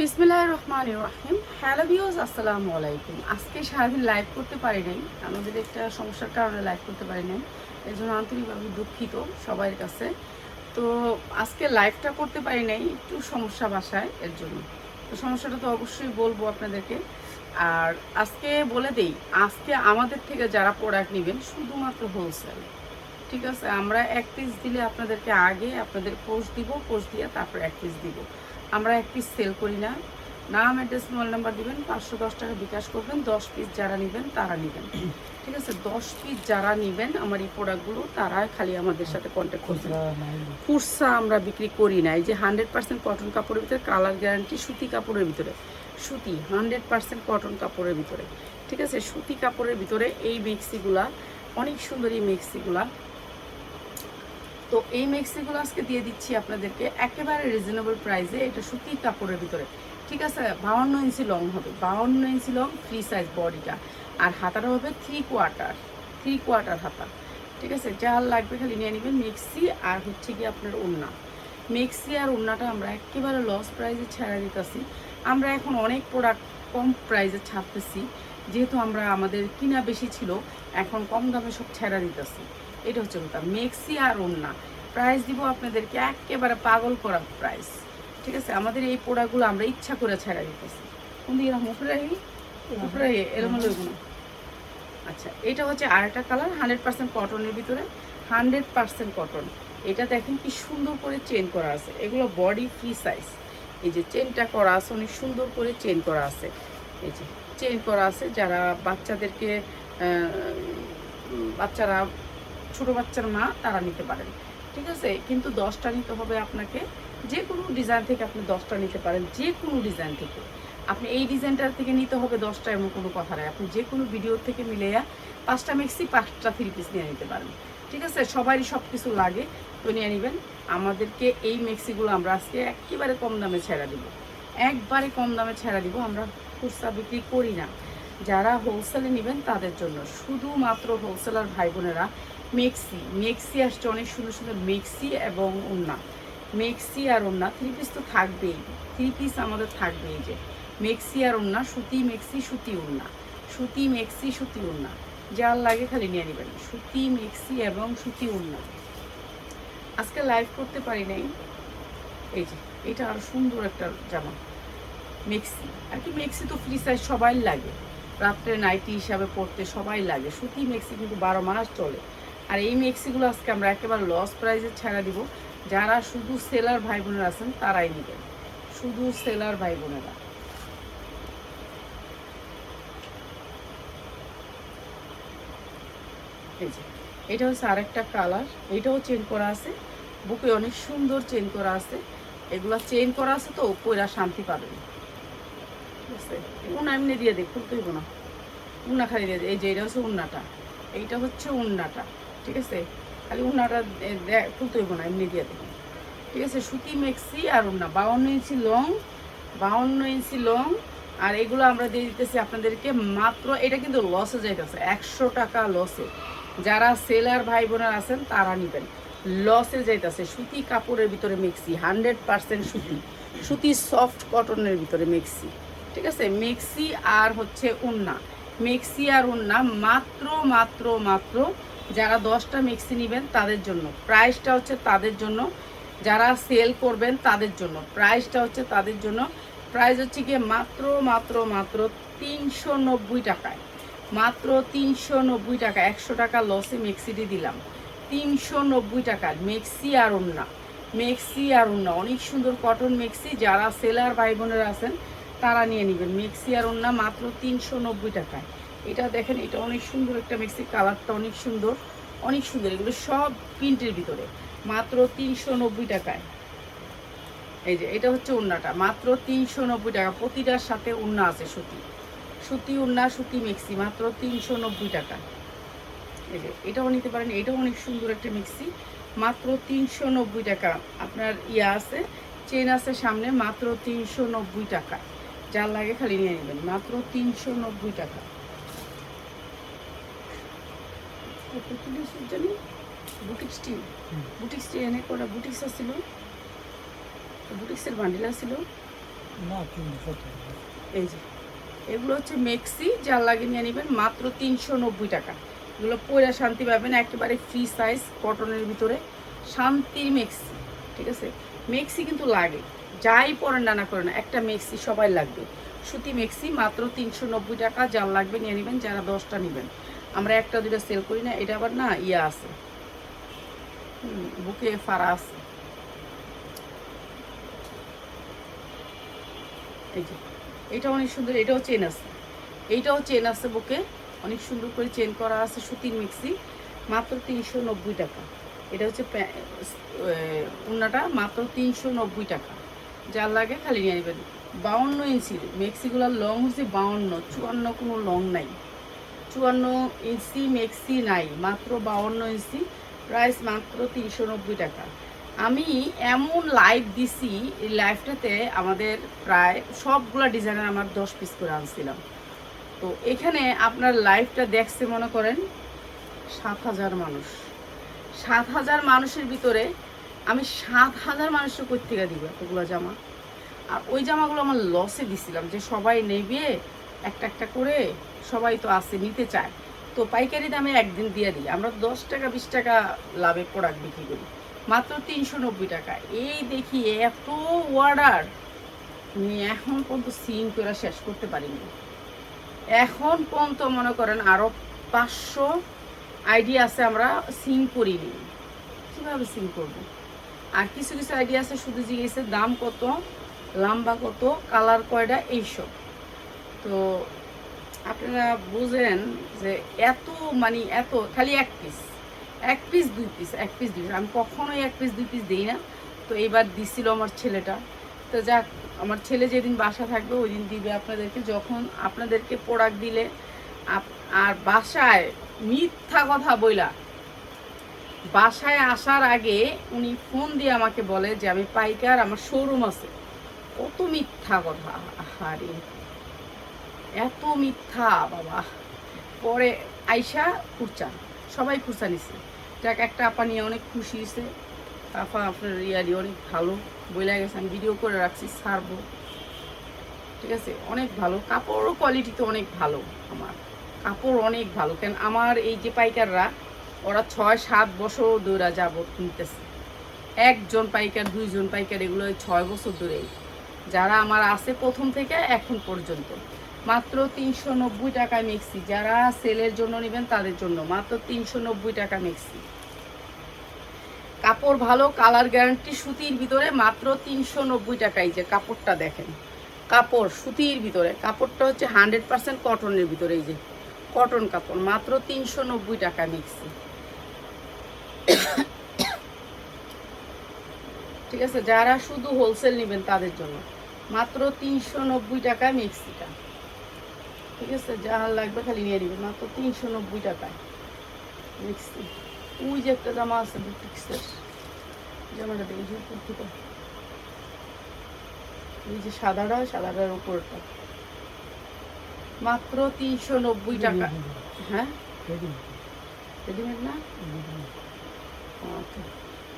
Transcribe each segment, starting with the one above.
বিসমিল্লাহ রহমান রহিম। Hello views আসসালামু আলাইকুম। আজকে সারাদিন লাইভ করতে পারি নাই। আমাদের একটা সমস্যার কারণে লাইভ করতে পারি নাই এর জন্য আন্তরিকভাবে দুঃখিত সবার কাছে। তো আজকে লাইভটা করতে পারি নাই, একটু সমস্যা বাসায়, এর জন্য। তো সমস্যাটা তো অবশ্যই বলব আপনাদেরকে। আর আজকে বলে দেই, আজকে আমাদের থেকে যারা প্রোডাক্ট নেবেন, শুধুমাত্র হোলসেল ঠিক আছে? আমরা এক পিস দিলে আপনাদেরকে আগে আপনাদের পোস্ট দিব পোস্ট দিয়ে তারপর এক পিস দিব। আমরা এক পিস সেল করি না। নাম অ্যাড্রেস মোবাইল নাম্বার দিবেন, পাঁচশো দশ টাকা বিকাশ করবেন, দশ পিস যারা নেবেন, তারা নেবেন। ঠিক আছে? দশ পিস যারা নেবেন, আমার এই প্রোডাক্টগুলো তারা খালি আমাদের সাথে কন্ট্যাক্ট করবেন। কুর্সা আমরা বিক্রি করি না। এই যে হান্ড্রেড পার্সেন্ট কটন কাপড়ের ভিতরে কালার গ্যারান্টি সুতি কাপড়ের ভিতরে। সুতি হান্ড্রেড পার্সেন্ট কটন কাপড়ের ভিতরে। ঠিক আছে? সুতি কাপড়ের ভিতরে এই মেক্সিগুলা, অনেক সুন্দর এই মেক্সিগুলা। তো এই মেক্সিগুলো আজকে দিয়ে দিচ্ছি আপনাদেরকে একেবারে রিজনেবল প্রাইসে এটা সুতির কাপড়ের ভিতরে। ঠিক আছে? বাউন্ন ইঞ্চি লং হবে। বাউন্ন ইঞ্চি লং ফ্রি সাইজ বডিটা আর হাতাটা হবে থ্রি কোয়ার্টার থ্রি কোয়ার্টার হাতা। ঠিক আছে? যার লাগবে খালি নিয়ে নেবেন মিক্সি আর হচ্ছে কি আপনার ওড়না। মিক্সি আর ওড়নাটা আমরা একেবারে লস প্রাইসে ছাড়া দিতেছি। আমরা এখন অনেক প্রোডাক্ট কম প্রাইসে ছাড়তেছি। যেহেতু আমরা আমাদের কিনা বেশি ছিল, এখন কম দামে সব ছেড়া দিতেছি। এটা হচ্ছে কথা মেক্সি আর ওন্না প্রাইস দিব আপনাদেরকে একেবারে পাগল করা প্রাইস ঠিক আছে? আমাদের এই পোড়াগুলো আমরা ইচ্ছা করে ছেড়া দিতেছি। কোন দিকে রাখব? উপরে রাখি? উপরে রাখি এরকম এরকম আচ্ছা এটা হচ্ছে আরেকটা কালার হান্ড্রেড পার্সেন্ট কটনের ভিতরে। হান্ড্রেড পার্সেন্ট কটন এটা দেখেন কি সুন্দর করে চেন করা আছে। এগুলো বডি ফ্রি সাইজ এই যে চেনটা করা আছে অনেক সুন্দর করে চেন করা আছে। এই যে চেন করা আছে যারা বাচ্চাদেরকে বাচ্চারা ছোট বাচ্চার মা তারা নিতে পারেন। ঠিক আছে? কিন্তু দশটা নিতে হবে আপনাকে। যে কোনো ডিজাইন থেকে আপনি দশটা নিতে পারেন যে কোনো ডিজাইন থেকে। আপনি এই ডিজাইনটার থেকে নিতে হবে দশটা এমন কোনো কথা নাই। আপনি যে কোনো ভিডিও থেকে মিলাইয়া পাঁচটা মেক্সি পাঁচটা থ্রি পিস নিয়ে নিতে পারেন। ঠিক আছে? সবারই সব কিছু লাগে, তো নিয়ে নেবেন। আমাদেরকে এই মেক্সিগুলো আমরা আজকে একেবারে কম দামে ছেড়া দিব। একবারে কম দামে ছেড়া দিব, আমরা খুচরা বিক্রি করি না। যারা হোলসেলে নেবেন তাদের জন্য। শুধুমাত্র হোলসেলার ভাই বোনেরা মেক্সি মেক্সি আসছে অনেক সুন্দর সুন্দর মেক্সি এবং উন্না মেক্সি আর উন্না থ্রি পিস তো থাকবেই থ্রি পিস আমাদের থাকবে এই যে। মেক্সি আর উন্না সুতি মেক্সি, সুতি উন্না সুতি মেক্সি, সুতি উন্না যার লাগে খালি নিয়ে নেবেন। সুতি মেক্সি এবং সুতি উন্না আজকে লাইভ করতে পারি নাই। এই যে, এটা আরও সুন্দর একটা জামা। মেক্সি। আর কি মেক্সি তো ফ্রি সাইজ সবাই লাগে। রাত্রে নাইটি হিসাবে পরতে সবাই লাগে। সুতি মেক্সি কিন্তু বারো মাস চলে। আর এই মেক্সিগুলো আজকে আমরা একেবারে লস প্রাইসে ছাড়া দিব। যারা শুধু সেলার ভাই বোনেরা আছেন, তারাই নেবেন। শুধু সেলার ভাই বোনেরা। এটা হচ্ছে আরেকটা কালার এটাও চেন করা আছে। বুকে অনেক সুন্দর চেন করা আছে। এগুলো চেন করা আছে তো পয়রা শান্তি পাবেন। উন্না এমনি দিয়ে দেখ খুলতে হইব না। উন্না খালি দিয়ে দে, এই যে এটা হচ্ছে উন্নাটা। এইটা হচ্ছে উন্নাটা। ঠিক আছে? খালি দে- খুলতে হইব না, এমনি দিয়ে দেবেন ঠিক আছে? সুতি মেক্সি আর উন্না বাউন্ন ইঞ্চি লং, বাউন্ন ইঞ্চি লং, আর এগুলো আমরা দিয়ে দিতেছি আপনাদেরকে মাত্র, এটা কিন্তু লসে যাইতেছে, একশো টাকা লসে যারা সেলার ভাই বোনেরা আছেন, তারা নেবেন। লসে যাইতেছে, সুতি কাপড়ের ভিতরে মেক্সি, হান্ড্রেড পার্সেন্ট সুতি। সুতি সফট কটনের ভিতরে মেক্সি। ঠিক আছে? মেক্সি আর হচ্ছে উন্না। মেক্সি আর উন্না মাত্র মাত্র মাত্র যারা দশটা মেক্সি নেবেন তাদের জন্য। প্রাইসটা হচ্ছে তাদের জন্য। যারা সেল করবেন তাদের জন্য। প্রাইসটা হচ্ছে তাদের জন্য। প্রাইস হচ্ছে গিয়ে মাত্র মাত্র মাত্র তিনশো নব্বই টাকায়। মাত্র তিনশো নব্বই টাকা, একশো টাকা লসে মেক্সিটি দিলাম। তিনশো নব্বই টাকার মেক্সি আর ওন্না মেক্সি আর ওন্না অনেক সুন্দর কটন মেক্সি যারা সেলার ভাই বোনেরা আছেন, তারা নিয়ে নেবেন। মেক্সি আর ওন্না মাত্র তিনশো নব্বই টাকায়। এটা দেখেন, এটা অনেক সুন্দর একটা মেক্সি কালারটা অনেক সুন্দর অনেক সুন্দর। এগুলো সব প্রিন্টের ভিতরে, মাত্র তিনশো নব্বই টাকায়। এই যে, এটা হচ্ছে উন্নাটা মাত্র তিনশো নব্বই টাকা। প্রতিটার সাথে উন্না আছে সুতি। সুতি উন্না সুতি মিক্সি, মাত্র তিনশো নব্বই টাকা। এই যে, এটাও নিতে পারেন, এটাও অনেক সুন্দর একটা মিক্সি, মাত্র তিনশো নব্বই টাকা। আপনার ইয়া আছে, চেন আছে সামনে, মাত্র তিনশো নব্বই টাকা। যার লাগে খালি নিয়ে নেবেন, মাত্র তিনশো নব্বই টাকা। জানি বুটিক স্টিল। বুটিক স্টিল এনে কটা বুটিক্স আসছিল বুটিক্সের বান্ডিল আসছিল না এই যে এগুলো হচ্ছে মেক্সি যার লাগে নিয়ে নেবেন মাত্র তিনশো নব্বই টাকা। এগুলো পয়রা শান্তি পাবেন একেবারে ফ্রি সাইজ কটনের ভিতরে। শান্তির মেক্সি ঠিক আছে? মেক্সি কিন্তু লাগে যাই পরেন না না করেন একটা মেক্সি সবাই লাগবে। সুতি মেক্সি মাত্র তিনশো নব্বই টাকা যার লাগবে নিয়ে নেবেন যারা দশটা নেবেন। আমরা একটা দুটো সেল করি না, এটা আবার না ইয়া আছে। বুকে ফাড়া আছে। এটা অনেক সুন্দর, এটাও চেন আছে। এইটাও চেন আছে বুকে, অনেক সুন্দর করে চেন করা আছে সুতির মিক্সি, মাত্র তিনশো নব্বই টাকা। এটা হচ্ছে উন্নাটা মাত্র তিনশো নব্বই টাকা। যার লাগে খালি নিয়ে নেবেন। বাউন্ন ইঞ্চির, মেক্সিগুলোর লং হচ্ছে বাউন্ন, চুয়ান্ন কোনো লং নাই। চুয়ান্ন ইঞ্চি মেক্সি নাই, মাত্র বাউন্ন ইঞ্চি, প্রাইস মাত্র তিনশো নব্বই টাকা। আমি এমন লাইভ দিছি, এই লাইভটাতে আমাদের প্রায় সবগুলা ডিজাইনের আমার দশ পিস করে আনছিলাম। তো এখানে আপনার লাইভটা দেখছে, মনে করেন, সাত হাজার মানুষ। সাত হাজার মানুষের ভিতরে আমি সাত হাজার মানুষের কোথেকে দিব এতগুলো জামা? আর ওই জামাগুলো আমার লসে দিছিলাম, যে সবাই নেবে একটা একটা করে সবাই তো আসে নিতে চায়। তো পাইকারি দামে একদিন দিয়ে দিই। আমরা দশ টাকা, বিশ টাকা লাভে প্রোডাক্ট বিক্রি করি। মাত্র তিনশো নব্বই টাকা। এই দেখি এত অর্ডার আমি এখন পর্যন্ত সিন করে শেষ করতে পারিনি। এখন পর্যন্ত মনে করেন আরও পাঁচশো আইডিয়া আছে আমরা সিং করিনি। কীভাবে সিং করব? আর কিছু কিছু আইডিয়া আছে শুধু জিজ্ঞেসে দাম কত, লম্বা কত কালার কয়টা, এইসব। তো আপনারা বুঝেন যে এত মানে এত, খালি এক পিস এক পিস দুই পিস এক পিস দুই পিস আমি কখনোই এক পিস দুই পিস দিই না। তো এইবার দিছিল আমার ছেলেটা। তো যাক, আমার ছেলে যেদিন বাসা থাকবে ওই দিন দিবে আপনাদেরকে। যখন আপনাদেরকে প্রোডাক্ট দিলে আর বাসায় মিথ্যা কথা বইলা, বাসায় আসার আগে উনি ফোন দিয়ে আমাকে বলে যে, আমি পাইকার, আমার শোরুম আছে। কত মিথ্যা কথা। আরে এত মিথ্যা, বাবা। পরে আইসা খুরচা। সবাই খুরচা নিছে। যাক, একটা আপা নিয়ে অনেক খুশি হয়েছে আপা আপনার ইয়ারি অনেক ভালো। বইলা গেছে, আমি ভিডিও করে রাখছি, ছাড়বো। ঠিক আছে? অনেক ভালো। কাপড়ও কোয়ালিটি তো অনেক ভালো আমার। কাপড় অনেক ভালো। কেন, আমার এই যে পাইকাররা, ওরা ছয়, সাত বছর ধরে যাবত কিনতেছে। একজন পাইকার, দুইজন পাইকার, এগুলো ছয় বছর ধরেই। যারা আমার আছে প্রথম থেকে এখন পর্যন্ত। মাত্র তিনশো নব্বই টাকা মিক্সি। যারা সেলের জন্য নেবেন তাদের জন্য। মাত্র তিনশো নব্বই টাকা মিক্সি। কাপড় ভালো, কালার গ্যারান্টি, সুতির ভিতরে মাত্র তিনশো নব্বই টাকাই যে কাপড়টা দেখেন। কাপড়, সুতির ভিতরে। কাপড়টা হচ্ছে হান্ড্রেড পার্সেন্ট কটনের ভিতরে এই যে কটন কাপড়। মাত্র তিনশো নব্বই টাকা মিক্সি। ঠিক আছে? যারা শুধু হোলসেল নেবেন তাদের জন্য। মাত্র তিনশো নব্বই টাকা মিক্সিটা। ঠিক আছে যার লাগবে খালি নিয়ে নেবেন মাত্র তিনশো নব্বই টাকায়। মিক্সি ওই যে একটা জামা আছে বুটিক্সের জামাটা দেখি যে উপর থেকে এই যে সাদাটা সাদাটার উপরটা। মাত্র তিনশো নব্বই টাকা। হ্যাঁ? রেডিমেড না।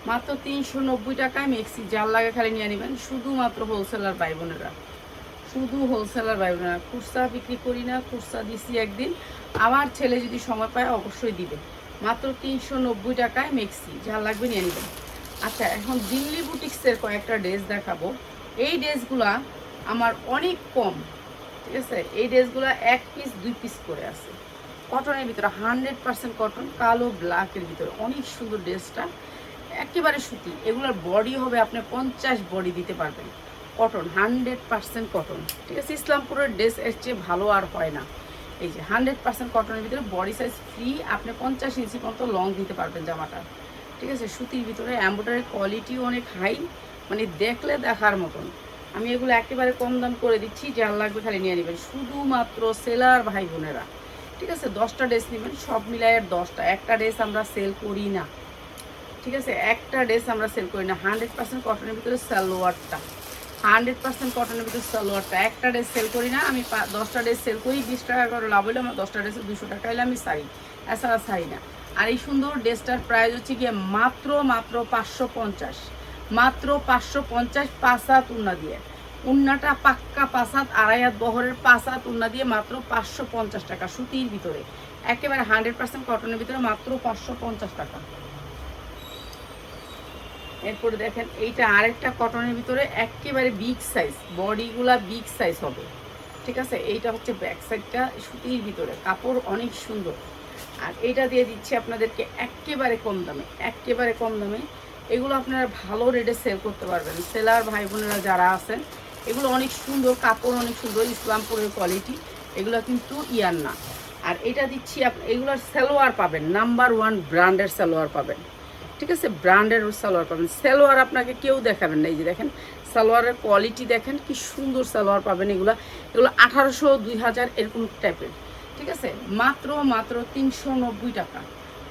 মাত্র তিনশো নব্বই টাকায় মেক্সি জাল লাগে খালি নিয়ে নেবেন। শুধুমাত্র হোলসেলার ভাই বোনেরা। শুধু হোলসেলার ভাই না খুচরা বিক্রি করি না, খুচরা দিছি একদিন। আমার ছেলে যদি সময় পায়, অবশ্যই দিবে। মাত্র তিনশো নব্বই টাকায় মেক্সি যা লাগবে নিয়ে নেবেন আচ্ছা এখন দিল্লি বুটিক্সের কয়েকটা ড্রেস দেখাবো। এই ড্রেসগুলা আমার অনেক কম, ঠিক আছে? এই ড্রেসগুলো এক পিস দুই পিস করে আছে। কটনের ভিতরে হান্ড্রেড পার্সেন্ট কটন কালো ব্ল্যাকের ভিতরে। অনেক সুন্দর ড্রেসটা একেবারে সুতি। এগুলোর বডি হবে আপনি পঞ্চাশ বডি দিতে পারবেন। কটন হান্ড্রেড পার্সেন্ট কটন ঠিক আছে? ইসলামপুরের ড্রেস এর চেয়ে ভালো আর হয় না। এই যে হান্ড্রেড পার্সেন্ট কটনের ভিতরে বডি সাইজ ফ্রি আপনি পঞ্চাশ ইঞ্চি পর্যন্ত লং দিতে পারবেন জামাটা। ঠিক আছে? সুতির ভিতরে এম্ব্রয়ডারি কোয়ালিটিও অনেক হাই মানে দেখলে দেখার মতন। আমি এগুলো একেবারে কম দাম করে দিচ্ছি, যার লাগবে খালি নিয়ে নেবেন। শুধুমাত্র সেলার ভাই বোনেরা। ঠিক আছে? দশটা ড্রেস নেবেন, সব মিলায় দশটা। একটা ড্রেস আমরা সেল করি না। ঠিক আছে? একটা ড্রেস আমরা সেল করি না। হান্ড্রেড পার্সেন্ট কটনের ভিতরে সালোয়ারটা। হান্ড্রেড পার্সেন্ট কটনের ভিতরে সালোয়ারটা। একটা ড্রেস সেল করি না, আমি দশটা ড্রেস সেল করি, বিশ টাকা করে লাভ হলে আমার দশটা ড্রেসে দুশো টাকা হলে আমি সারি এছাড়া সারি না। আর এই সুন্দর ড্রেসটার প্রাইস হচ্ছে গিয়ে মাত্র মাত্র পাঁচশো পঞ্চাশ। মাত্র পাঁচশো পঞ্চাশ পাঁচ হাত উন্না দিয়ে। উন্নাটা পাক্কা পাসাত আড়াই হাত বহরের পাসাত উন্না দিয়ে মাত্র পাঁচশো পঞ্চাশ টাকা সুতির ভিতরে। একেবারে হান্ড্রেড পার্সেন্ট কটনের ভিতরে মাত্র পাঁচশো পঞ্চাশ টাকা। এরপরে দেখেন, এইটা আরেকটা কটনের ভিতরে একেবারে বিগ সাইজ বডিগুলা বিগ সাইজ হবে। ঠিক আছে? এইটা হচ্ছে ব্যাক সাইডটা সুতির ভিতরে, কাপড় অনেক সুন্দর। আর এটা দিয়ে দিচ্ছি আপনাদেরকে একেবারে কম দামে, একেবারে কম দামে। এগুলো আপনারা ভালো রেটে সেল করতে পারবেন। সেলার ভাই বোনেরা যারা আছেন, এগুলো অনেক সুন্দর, কাপড় অনেক সুন্দর, ইসলামপুরের কোয়ালিটি এগুলো কিন্তু ইয়ার না। আর এটা দিচ্ছি, এগুলোর সালোয়ার পাবেন নাম্বার ওয়ান ব্র্যান্ডের সালোয়ার পাবেন। ঠিক আছে, ব্র্যান্ডের সালোয়ার পাবেন। সালোয়ার আপনাকে কেউ দেখাবেন না। এই যে দেখেন, সালোয়ারের কোয়ালিটি দেখেন, কি সুন্দর সালোয়ার পাবেন এগুলো। এগুলো আঠারোশো, দুই হাজার এরকম টাইপের ঠিক আছে, মাত্র মাত্র তিনশো নব্বই টাকা।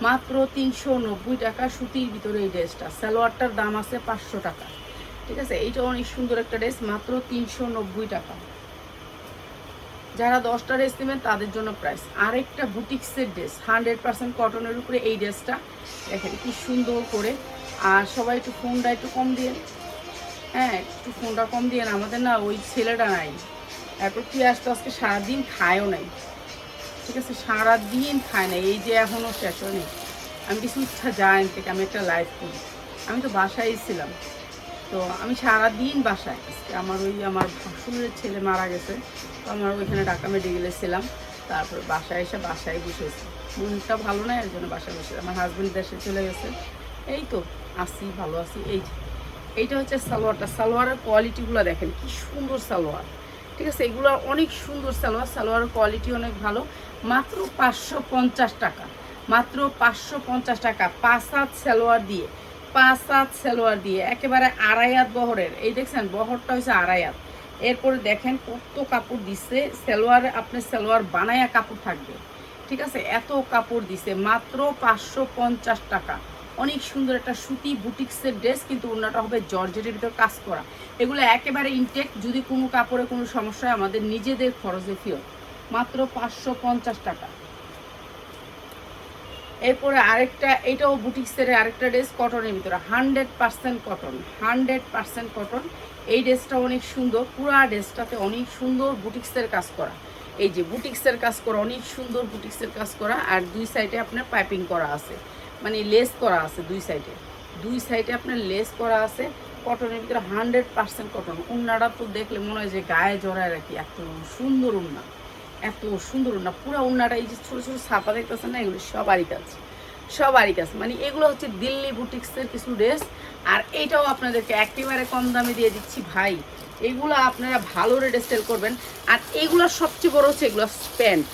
মাত্র তিনশো নব্বই টাকা সুতির ভিতরে এই ড্রেসটা। সালোয়ারটার দাম আছে পাঁচশো টাকা। ঠিক আছে এইটা অনেক সুন্দর একটা ড্রেস, মাত্র তিনশো নব্বই টাকা। যারা দশটা ড্রেস নেবেন, তাদের জন্য প্রাইস আরেকটা বুটিক্সের ড্রেস হান্ড্রেড পার্সেন্ট কটনের উপরে এই ড্রেসটা দেখেন কি সুন্দর করে। আর সবাই একটু ফোনটা একটু কম দিয়ে হ্যাঁ একটু ফোনটা কম দিয়ে আমাদের না ওই ছেলেটা নাই। এরপর কি আসতো? আজকে সারাদিন খায়ও নাই। ঠিক আছে? সারাদিন খায় না এই যে এখনও শেষ হয়নি। আমি কিছু ইচ্ছা যাই থেকে, আমি একটা লাইভ করি। আমি তো বাসায় ছিলাম। তো আমি সারাদিন বাসায়। আমার ওই আমার ভাসুরের ছেলে মারা গেছে। তো আমার ওইখানে ঢাকা মেডিকেলে ছিলাম। তারপর বাসায় এসে বাসায় বসেছি। মনটা ভালো না, এর জন্য বাসায় বসে আমার হাজব্যান্ড দেশে চলে গেছে। এই তো আসি ভালো আছি। এই এইটা হচ্ছে সালোয়ারটা। সালোয়ারের কোয়ালিটিগুলো দেখেন, কি সুন্দর সালোয়ার। ঠিক আছে, এগুলো অনেক সুন্দর সালোয়ার। সালোয়ারের কোয়ালিটি অনেক ভালো। মাত্র পাঁচশো পঞ্চাশ টাকা। মাত্র পাঁচশো পঞ্চাশ টাকা। পাঁচ হাত সালোয়ার দিয়ে, পাঁচ হাত সালোয়ার দিয়ে, একেবারে আড়াই হাত বহরের। এই দেখছেন, বহরটা হচ্ছে আড়াই হাত। এরপরে দেখেন কত কাপড় দিচ্ছে সালোয়ারে আপনার সালোয়ার বানায়া কাপড় থাকবে। ঠিক আছে, এত কাপড় দিছে, মাত্র পাঁচশো পঞ্চাশ টাকা। অনেক সুন্দর একটা সুতি বুটিক্সের ড্রেস, কিন্তু অন্যটা হবে জর্জেটের ভিতর কাজ করা। এগুলো একেবারে ইনটেক যদি কোনো কাপড়ে কোনো সমস্যা হয়, আমাদের নিজেদের খরচে ফিরত মাত্র পাঁচশো পঞ্চাশ টাকা। এরপরে আরেকটা, এটাও বুটিক্সের আরেকটা ড্রেস, কটনের ভিতরে। Hundred percent cotton, hundred percent cotton. এই ড্রেসটা অনেক সুন্দর, পুরা ড্রেসটাতে অনেক সুন্দর বুটিক্সের কাজ করা। এই যে বুটিক্সের কাজ করা, অনেক সুন্দর বুটিক্সের কাজ করা আর দুই সাইডে আপনার পাইপিং করা আছে। মানে লেস করা আছে দুই সাইডে। দুই সাইডে আপনার লেস করা আছে, কটনের ভিতরে হান্ড্রেড পার্সেন্ট কটন। উন্নাটা তো দেখলে মনে হয় যে গায়ে জড়ায় রাখি এত সুন্দর উন্না। এত সুন্দর উন্না। পুরো উন্নাটা এই যে ছোটো ছোটো ছাপা দেখতেছেন না, এগুলো সবারই কাজ। সবারই কাছে মানে এগুলো হচ্ছে দিল্লি বুটিক্সের কিছু ড্রেস। আর এইটাও আপনাদেরকে একেবারে কম দামে দিয়ে দিচ্ছি ভাই। এগুলো আপনারা ভালো রেটে সেল করবেন। আর এগুলোর সবচেয়ে বড় হচ্ছে এগুলো প্যান্ট।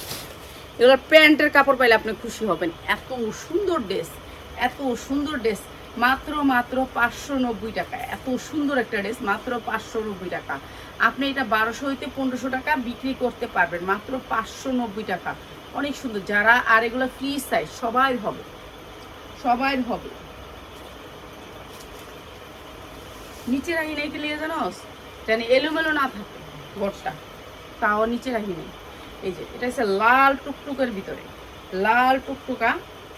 এগুলো প্যান্টের কাপড় পাইলে আপনি খুশি হবেন। এত সুন্দর ড্রেস, এত সুন্দর ড্রেস। মাত্র মাত্র পাঁচশো নব্বই টাকা। এত সুন্দর একটা ড্রেস, মাত্র পাঁচশো নব্বই টাকা। আপনি এটা বারোশো হইতে পনেরোশো টাকা বিক্রি করতে পারবেন। মাত্র পাঁচশো নব্বই টাকা। অনেক সুন্দর। যারা, আর এগুলো ফ্রি সাইজ সবাই হবে। সবাই হবে। নিচে রাখি লিয়ে জানোস? জানি এলোমেলো না থাকে গড়টা তাও নিচে রাখি নেই এই যে, এটা হচ্ছে লাল টুকটুকের ভিতরে। লাল টুকটুকা,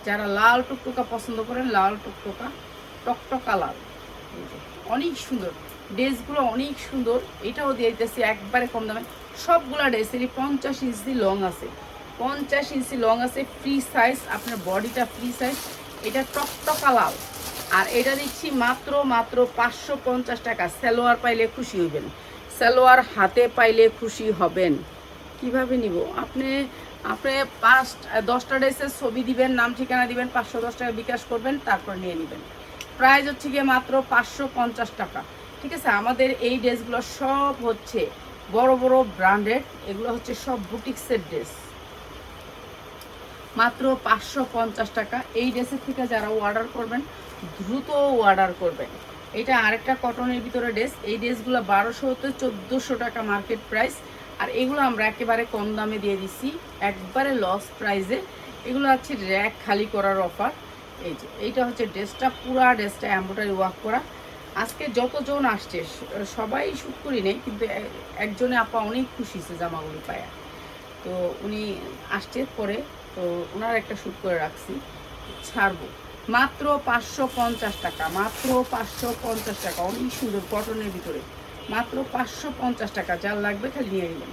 যারা লাল টুকটুকা পছন্দ করেন, লাল টুকটুকা, টকটকা লাল। এই যে, অনেক সুন্দর। ড্রেসগুলো অনেক সুন্দর। এটাও দিয়ে দিতেছি একবারে কম দামে। সবগুলা ড্রেসেরই পঞ্চাশ ইঞ্চি লং আছে। পঞ্চাশ ইঞ্চি লং আছে ফ্রি সাইজ আপনার বডিটা ফ্রি সাইজ এটা টকটকা লাল। আর এটা দিচ্ছি মাত্র মাত্র পাঁচশো পঞ্চাশ টাকা। সালোয়ার পাইলে খুশি হইবেন। সালোয়ার হাতে পাইলে খুশি হবেন। কীভাবে নিব? আপনি আপনি পাঁচ, দশটা ড্রেসের ছবি দিবেন, নাম ঠিকানা দিবেন, পাঁচশো দশ টাকা বিকাশ করবেন, তারপর নিয়ে নেবেন। প্রাইস হচ্ছে গিয়ে মাত্র পাঁচশো পঞ্চাশ টাকা। ঠিক আছে? আমাদের এই ড্রেসগুলো সব হচ্ছে বড় বড় ব্র্যান্ডেড এগুলো হচ্ছে সব বুটিক্সের ড্রেস। মাত্র পাঁচশো পঞ্চাশ টাকা। এই ড্রেসের থেকে যারা অর্ডার করবেন, দ্রুত অর্ডার করবেন। এটা আরেকটা কটনের ভিতরে ড্রেস এই ড্রেসগুলো বারোশো হতে চোদ্দোশো টাকা মার্কেট প্রাইস আর এগুলো আমরা একেবারে কম দামে দিয়ে দিচ্ছি, একবারে লস প্রাইসে এগুলো হচ্ছে র্যাক খালি করার অফার এই যে, এইটা হচ্ছে ড্রেসটা পুরা ড্রেসটা এম্ব্রয়ডারি ওয়ার্ক করা। আজকে যতজন আসছে, সবাই শ্যুট করি নেই, কিন্তু একজনে আপা অনেক খুশি হয়েছে জামাগুলো পায়া। তো উনি আসছে পরে তো ওনার একটা শ্যুট করে রাখছি। ছাড়বো। মাত্র পাঁচশো পঞ্চাশ টাকা, মাত্র পাঁচশো পঞ্চাশ টাকা, অনেক সুন্দর কটনের ভিতরে। মাত্র পাঁচশো পঞ্চাশ টাকা, যার লাগবে খালি নিয়ে নেবেন।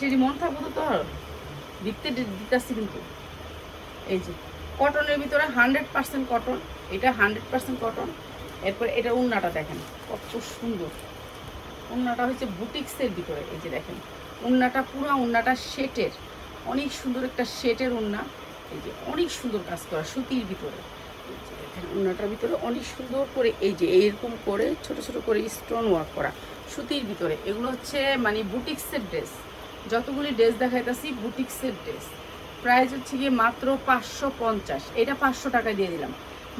সেটি মন থাকব তো তোর? দিতে দিতেছি কিন্তু। এই যে কটনের ভিতরে হান্ড্রেড পার্সেন্ট কটন এটা হান্ড্রেড পার্সেন্ট কটন এরপর এটা উন্নাটা দেখেন, কত সুন্দর। উন্নাটা হচ্ছে বুটিক্সের ভিতরে, এই যে দেখেন। উন্নাটা পুরো, উন্নাটা শেটের, অনেক সুন্দর একটা শেটের উন্না। এই যে অনেক সুন্দর কাজ করা সুতির ভিতরে। উন্নাটার ভিতরে অনেক সুন্দর করে, এই যে এইরকম করে ছোট ছোট করে স্টোন ওয়ার্ক করা সুতির ভিতরে। এগুলো হচ্ছে মানে বুটিক্সের ড্রেস। যতগুলি ড্রেস দেখাইতেছি, বুটিক্সের ড্রেস। প্রাইস হচ্ছে গিয়ে মাত্র পাঁচশো পঞ্চাশ। এটা পাঁচশো টাকা দিয়ে দিলাম।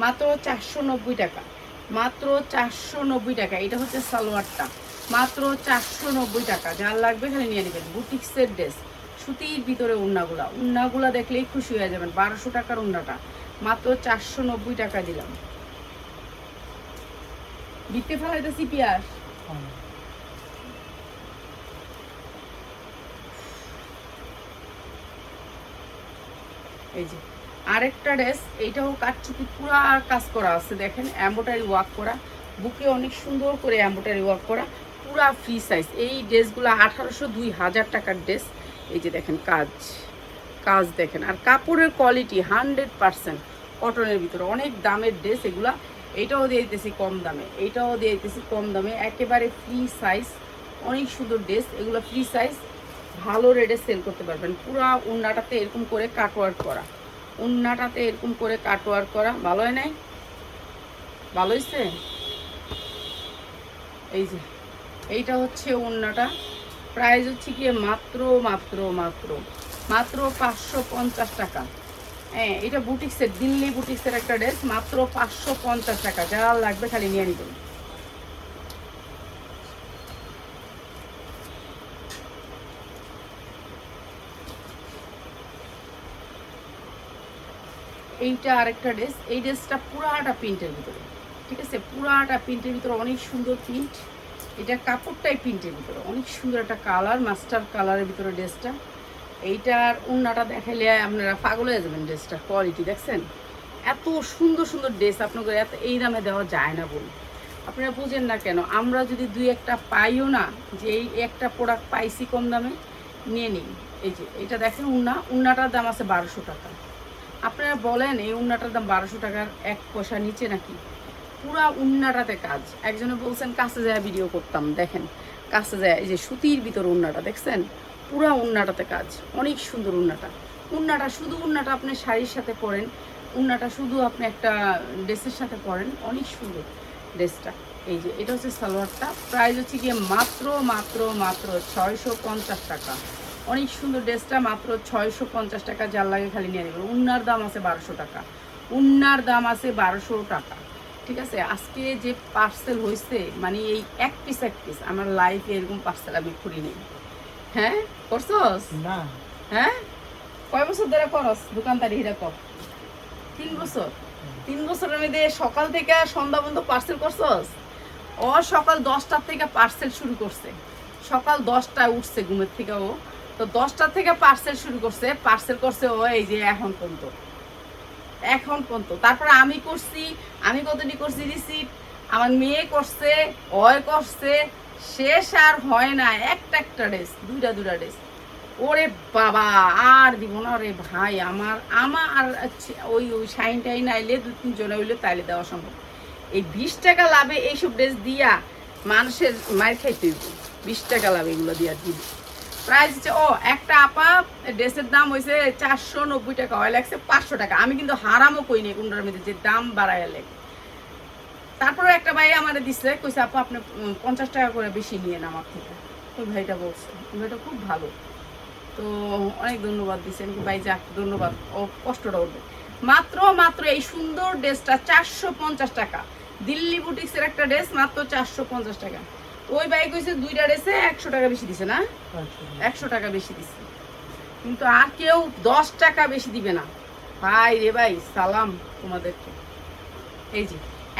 মাত্র চারশো নব্বই টাকা। মাত্র চারশো নব্বই টাকা। এটা হচ্ছে সালোয়ারটা। মাত্র চারশো নব্বই টাকা। যার লাগবে খালি নিয়ে নেবেন। বুটিক্সের ড্রেস। সুতির ভিতরে উন্নাগুলা। উন্নাগুলা দেখলেই খুশি হয়ে যাবেন। বারোশো টাকার উন্নাটা। মাত্র চারশো নব্বই টাকা দিলাম। বিতে ফেলাইতেছি পিয়াস এই যে। আরেকটা ড্রেস, এইটাও কাটচুপি পুরা কাজ করা আছে দেখেন অ্যাম্বোটারি ওয়ার্ক করা। বুকে অনেক সুন্দর করে অ্যাম্বোটারি ওয়ার্ক করা, পুরা ফ্রি সাইজ এই ড্রেসগুলো আঠারোশো দুই হাজার টাকার ড্রেস। এই যে দেখেন কাজ কাজ দেখেন। আর কাপড়ের কোয়ালিটি হান্ড্রেড পারসেন্ট কটনের ভিতরে। অনেক দামের ড্রেস এগুলা। এইটাও দিয়ে দিতেছি কম দামে। এইটাও দিয়ে দিতেছি কম দামে। একেবারে ফ্রি সাইজ অনেক সুন্দর ড্রেস। এগুলো ফ্রি সাইজ ভালো রেটে সেল করতে পারবেন। পুরা উন্নাটাতে এরকম করে কাটওয়ার্ক করা। উন্নাটাতে এরকম করে কাটওয়ার্ক করা, ভালো হয় নাই? ভালো হয়েছে এই যে, এইটা হচ্ছে উন্নাটা। প্রাইস হচ্ছে গিয়ে মাত্র মাত্র মাত্র মাত্র পাঁচশো পঞ্চাশ টাকা। হ্যাঁ এটা বুটিক্সের, দিল্লি বুটিক্সের একটা ড্রেস, মাত্র পাঁচশো পঞ্চাশ টাকা। যা লাগবে খালি নিয়ে নিবেন। এইটা আরেকটা ড্রেস এই ড্রেসটা পুরাটা প্রিন্টের ভিতরে, ঠিক আছে? পুরাটা প্রিন্টের ভিতরে অনেক সুন্দর প্রিন্ট এটা কাপড়টাই প্রিন্টের ভিতরে, অনেক সুন্দর একটা কালার মাস্টার কালারের ভিতরে ড্রেসটা এইটার উন্নাটা দেখাইলে আপনারা পাগল হয়ে যাবেন ড্রেসটার কোয়ালিটি দেখছেন? এত সুন্দর সুন্দর ড্রেস আপনাকে এত এই দামে দেওয়া যায় না বলুন। আপনারা বুঝেন না কেন, আমরা যদি দুই একটা পাইও না, যে এই একটা প্রোডাক্ট পাইছি কম দামে, নিয়ে নিই। এই যে, এটা দেখেন উন্না উন্নাটার দাম আছে বারোশো টাকা। আপনারা বলেন এই উন্নাটার দাম বারোশো টাকার এক পয়সা নিচে নাকি? পুরা উন্নাটাতে কাজ। একজনে বলছেন, কাছে যায় ভিডিও করতাম, দেখেন। কাছে যায়, এই যে সুতির ভিতর উন্নাটা, দেখছেন? পুরা উন্নাটাতে কাজ। অনেক সুন্দর উন্নাটা। উন্নাটা শুধু উন্নাটা আপনি শাড়ির সাথে পরেন, উন্নাটা শুধু আপনি একটা ড্রেসের সাথে পরেন, অনেক সুন্দর ড্রেসটা। এই যে, এটা হচ্ছে সালোয়ারটা। প্রাইস হচ্ছে গিয়ে মাত্র মাত্র মাত্র ছয়শো পঞ্চাশ টাকা। অনেক সুন্দর ড্রেসটা মাত্র ছয়শো পঞ্চাশ টাকা যার লাগে খালি নিয়ে নেবেন। উন্নার দাম আছে বারোশো টাকা। উন্নার দাম আছে বারোশো টাকা। ঠিক আছে? আজকে যে পার্সেল হয়েছে মানে এই এক পিস এক পিস আমার লাইফে এরকম পার্সেল আমি করি নেই হ্যাঁ? করছস? না। হ্যাঁ? কয় বছর ধরে করস? দোকানদারি হিরা কর। তিন বছর? তিন বছরের মধ্যে সকাল থেকে সন্ধ্যা পর্যন্ত পার্সেল করছস? ও সকাল দশটার থেকে পার্সেল শুরু করছে। সকাল দশটায় উঠছে ঘুমের থেকে ও। তো দশটার থেকে পার্সেল শুরু করছে। পার্সেল করছে ও এই যে এখন পর্যন্ত। এখন পর্যন্ত। তারপরে আমি করছি, আমি কতটি করছি রিসিপ্ট আমার মেয়ে করছে অয় করছে। শেষ আর হয় না। একটা একটা ড্রেস দুইটা দুইটা ড্রেস ওরে বাবা, আর দিব না রে ভাই। আমার আমার আর ওই ওই সাইন টাইন আইলে দু তিনজন হইলে তাইলে দেওয়া সম্ভব। এই বিশ টাকা লাভে এইসব ড্রেস দিয়া মানুষের মায়ের খাইতে বিশ টাকা লাভে এগুলো দিয়া দিব প্রাইস হচ্ছে ও, একটা আপা, ড্রেসের দাম হয়েছে চারশো নব্বই টাকা হয় লাগছে পাঁচশো টাকা। আমি কিন্তু হারামও কই নি কোনটার মধ্যে যে দাম বাড়ায় লাগে তারপরে একটা ভাই আমার দিচ্ছে কইছে, আপা, আপনি পঞ্চাশ টাকা করে বেশি নিয়ে আমার থেকে। ওই ভাইটা বলছে ওই ভাইটা খুব ভালো। তো অনেক ধন্যবাদ দিচ্ছেন ভাই যাক, ধন্যবাদ। ও কষ্টটা উঠবে। মাত্র মাত্র এই সুন্দর ড্রেসটা চারশো পঞ্চাশ টাকা। দিল্লি বুটিক্সের একটা ড্রেস মাত্র চারশো পঞ্চাশ টাকা। ওই ভাই কইছে দুইটা ড্রেসে একশো টাকা বেশি দিছে না? একশো টাকা বেশি দিছে। কিন্তু আর কেউ দশ টাকা বেশি দিবে না। ভাই রে ভাই সালাম তোমাদেরকে। এই যে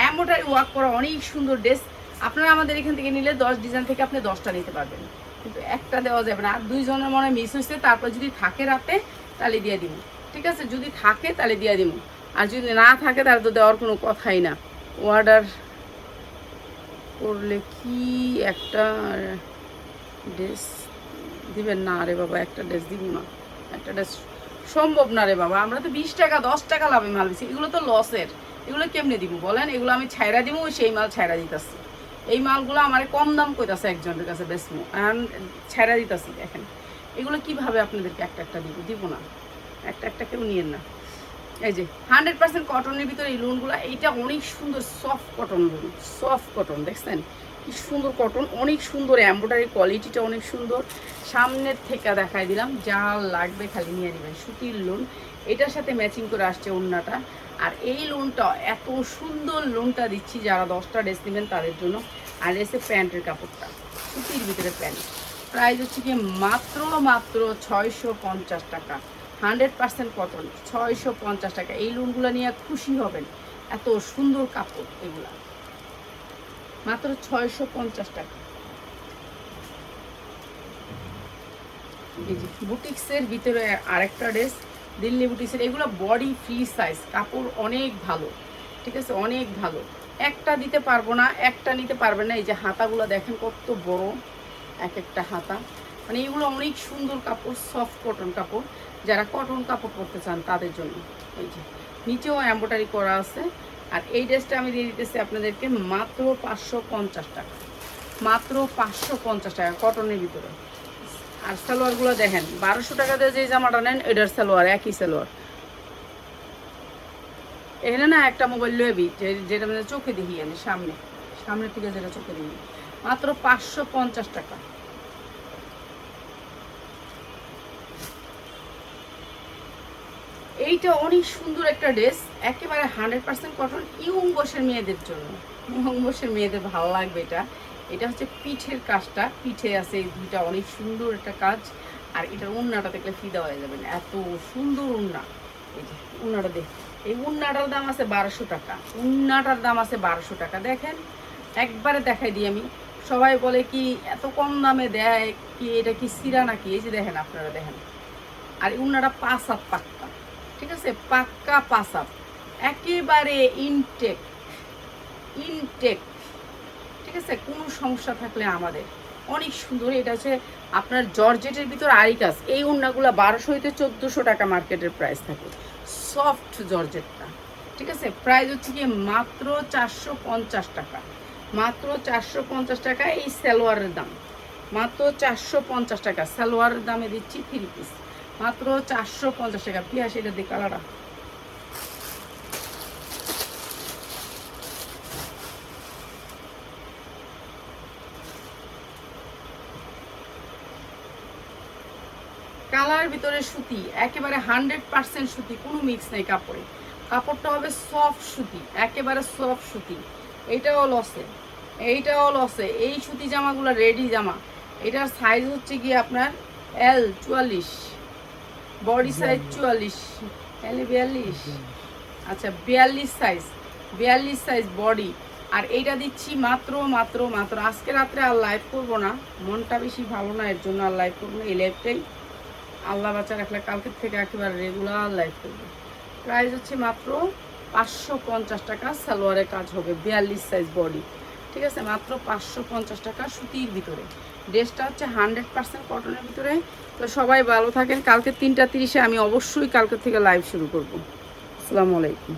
এম্বোটারি ওয়ার্ক করা অনেক সুন্দর ড্রেস আপনারা আমাদের এখান থেকে নিলে দশ ডিজাইন থেকে আপনি দশটা নিতে পারবেন। কিন্তু একটা দেওয়া যাবে না। আর দুইজনের মনে মিস হয়েছে তারপর যদি থাকে রাতে তাহলে দিয়ে দিব। ঠিক আছে? যদি থাকে তাহলে দিয়ে দিব। আর যদি না থাকে তাহলে তো দেওয়ার কোনো কথাই না। অর্ডার করলে কি একটা ড্রেস দিবেন? না রে বাবা, একটা ড্রেস দিব না। একটা ড্রেস সম্ভব না রে বাবা। আমরা তো বিশ টাকা, দশ টাকা লাভে মাল দিচ্ছি এগুলো তো লসের। এগুলো কেমনে দিব বলেন? এগুলো আমি ছাইরা দিব সেই মাল ছাইরা দিতেছি। এই মালগুলো আমার কম দাম কইতাছে একজনের কাছে বেসমো এখন ছাইরা দিতেছি, দেখেন। এগুলো কীভাবে আপনাদেরকে একটা একটা দিব? দিব না। একটা একটা কেউ নিয়েন না। এই যে হান্ড্রেড পার্সেন্ট কটনের ভিতরে এই লোনগুলো এইটা অনেক সুন্দর soft cotton lawn soft cotton দেখছেন? কি সুন্দর কটন অনেক সুন্দর এম্ব্রয়ডারি কোয়ালিটিটা অনেক সুন্দর। সামনের থেকে দেখাই দিলাম, যা লাগবে খালি নিয়ে নেবেন, সুতির লোন এটার সাথে ম্যাচিং করে আসছে ওড়নাটা। আর এই লোনটা এত সুন্দর লোনটা দিচ্ছি যারা দশটা ড্রেস নেবেন তাদের জন্য। আর এসে প্যান্টের কাপড়টা, সুতির ভিতরে প্যান্ট। প্রাইস হচ্ছে কি মাত্র মাত্র ছয়শো পঞ্চাশ টাকা। হান্ড্রেড পার্সেন্ট কটন, ছয়শো পঞ্চাশ টাকা। এই লোনগুলো নিয়ে খুশি হবেন। এত সুন্দর কাপড় এগুলা। মাত্র ছয়শো পঞ্চাশ টাকা। বুটিক্সের ভিতরে আরেকটা ড্রেস দিল্লি বুটিক্সের, এগুলো বডি ফ্রি সাইজ কাপড় অনেক ভালো। ঠিক আছে? অনেক ভালো। একটা দিতে পারব না, একটা নিতে পারবে না। এই যে হাতাগুলো দেখেন কত বড়, এক একটা হাতা। মানে এগুলো অনেক সুন্দর কাপড় সফট কটন কাপড়। যারা কটন কাপড় পরতে চান তাদের জন্য। এই যে, নিচেও এম্ব্রয়ডারি করা আছে। আর এই ড্রেসটা আমি দিয়ে দিতেছি আপনাদেরকে মাত্র পাঁচশো পঞ্চাশ টাকা। মাত্র পাঁচশো পঞ্চাশ টাকা কটনের ভিতরে। আর সালোয়ারগুলো দেখেন, বারোশো টাকা দিয়ে যে জামাটা নেন, এটার সালোয়ার, একই সালোয়ার। এখানে না একটা মোবাইল লবি যেটা মানে চোখে দেখি আমি সামনে। সামনের থেকে যেটা চোখে দেখি মাত্র পাঁচশো পঞ্চাশ টাকা। এইটা অনেক সুন্দর একটা ড্রেস, একেবারে হান্ড্রেড পার্সেন্ট কটন ইয়ং বয়সের মেয়েদের জন্য। ইয়ং বয়সের মেয়েদের ভালো লাগবে এটা। এটা হচ্ছে পিঠের কাজটা, পিঠে আছে এই দুইটা, অনেক সুন্দর একটা কাজ। আর এটার উন্নাটা দেখলে ফিদা হয়ে যাবেন এত সুন্দর উন্না। এই যে, উন্নাটা দেখ, এই উন্নাটার দাম আছে বারোশো টাকা। উন্নাটার দাম আছে বারোশো টাকা। দেখেন, একবারে দেখাই দিই আমি। সবাই বলে কি এত কম দামে দেয় কি, এটা কি সিরা নাকি? এই যে দেখেন, আপনারা দেখেন। আর উন্নাটা পাঁচ হাত পাক্কা। ঠিক আছে? পাক্কা হাত একেবারে ইনটেক ইনটেক ঠিক আছে? কোনো সমস্যা থাকলে আমাদের। অনেক সুন্দর, এটা হচ্ছে আপনার জর্জেটের ভিতর আরি কাজ। এই উন্নাগুলো বারোশো হইতে চোদ্দোশো টাকা মার্কেটের প্রাইস থাকে। সফট জর্জেটটা, ঠিক আছে? প্রাইস হচ্ছে কি মাত্র চারশো পঞ্চাশ টাকা। মাত্র চারশো পঞ্চাশ টাকা এই সালোয়ারের দাম। মাত্র চারশো পঞ্চাশ টাকা। সালোয়ারের দামে দিচ্ছি থ্রি পিস মাত্র চারশো পঞ্চাশ টাকা। পিয়াস এটা দিয়ে কালারটা। কালার ভিতরে সুতি, একেবারে হান্ড্রেড পার্সেন্ট সুতি, কোনো মিক্স নেই কাপড়ে। কাপড়টা হবে সফট সুতি, একেবারে সফট সুতি। এইটাও লসে এইটাও লসে এই সুতি জামাগুলো রেডি জামা। এটার সাইজ হচ্ছে গিয়ে আপনার এল চুয়াল্লিশ। বডি সাইজ চুয়াল্লিশ। এল বিয়াল্লিশ? আচ্ছা বিয়াল্লিশ সাইজ বিয়াল্লিশ সাইজ বডি আর এইটা দিচ্ছি মাত্র মাত্র মাত্র। আজকে রাত্রে আর লাইভ করব না। মনটা বেশি ভালো না, এর জন্য আর লাইভ করব না। এই লাইভটাই আল্লাহ বাচ্চা রাখলে কালকের থেকে একেবারে রেগুলার লাইভ করব। প্রাইস হচ্ছে মাত্র পাঁচশো পঞ্চাশ টাকা। সালোয়ারের কাজ হবে। বিয়াল্লিশ সাইজ বডি ঠিক আছে? মাত্র পাঁচশো পঞ্চাশ টাকা সুতির ভিতরে। ড্রেসটা হচ্ছে হান্ড্রেড পার্সেন্ট কটনের ভিতরে। তো সবাই ভালো থাকেন। কালকে তিনটা তিরিশে আমি অবশ্যই কালকে থেকে লাইভ শুরু করব। আসসালামু আলাইকুম।